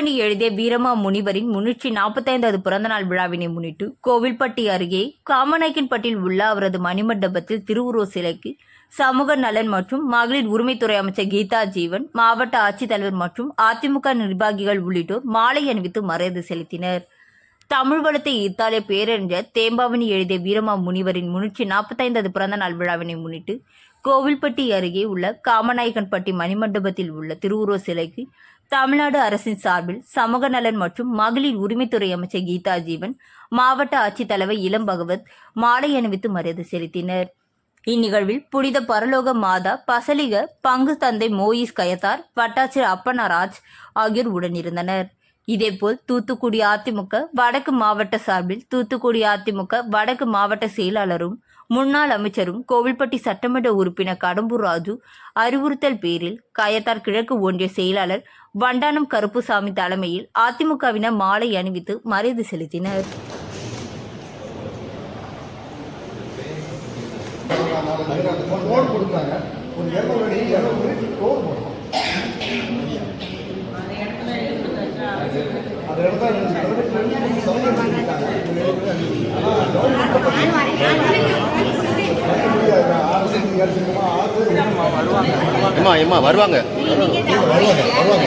எழுதிய வீரமா முனிவரின் முன்னூற்றி நாற்பத்தைந்தாவது பிறந்தநாள் விழாவினை முன்னிட்டு கோவில்பட்டி அருகே காமநாயக்கன்பட்டில் உள்ள அவரது மணிமண்டபத்தில் திருவுருவ சிலைக்கு சமூக நலன் மற்றும் மகளிர் உரிமைத்துறை அமைச்சர் கீதா ஜீவன் மாவட்ட ஆட்சித்தலைவர் மற்றும் அதிமுக நிர்வாகிகள் உள்ளிட்டோர் மாலை அணிவித்து மரியாதை செலுத்தினர். தமிழ் வளத்தை இத்தாலிய பேரறிஞர் தேம்பாவணி எழுதிய வீரமா முனிவரின் முன்னூற்றி நாற்பத்தைந்தாவது பிறந்த நாள் விழாவினை முன்னிட்டு கோவில்பட்டி அருகே உள்ள காமநாயக்கன்பட்டி மணிமண்டபத்தில் உள்ள திருவுருவ சிலைக்கு தமிழ்நாடு அரசின் சார்பில் சமூக நலன் மற்றும் மகளிர் உரிமைத்துறை அமைச்சர் கீதா ஜீவன் மாவட்ட ஆட்சித்தலைவர் இளம் பகவத் மாலை அணிவித்து மரியாதை செலுத்தினர். இந்நிகழ்வில் புனித பரலோக மாதா பசலிக பங்கு தந்தை மோயிஸ் கயத்தார் வட்டாட்சியர் அப்பனராஜ் ஆகியோர் உடனிருந்தனர். இதேபோல் தூத்துக்குடி அதிமுக வடக்கு மாவட்ட சார்பில் தூத்துக்குடி அதிமுக வடக்கு மாவட்ட செயலாளரும் முன்னாள் அமைச்சரும் கோவில்பட்டி சட்டமன்ற உறுப்பினர் கடம்பூர் ராஜு அறிவுறுத்தல் பேரில் கயத்தார் கிழக்கு ஒன்றிய செயலாளர் வண்டானம் கருப்புசாமி தலைமையில் அதிமுகவினர் மாலை அணிவித்து மரியாதை செலுத்தினர். ஒரு வருவாங்க. வருவாங்க வருவாங்க.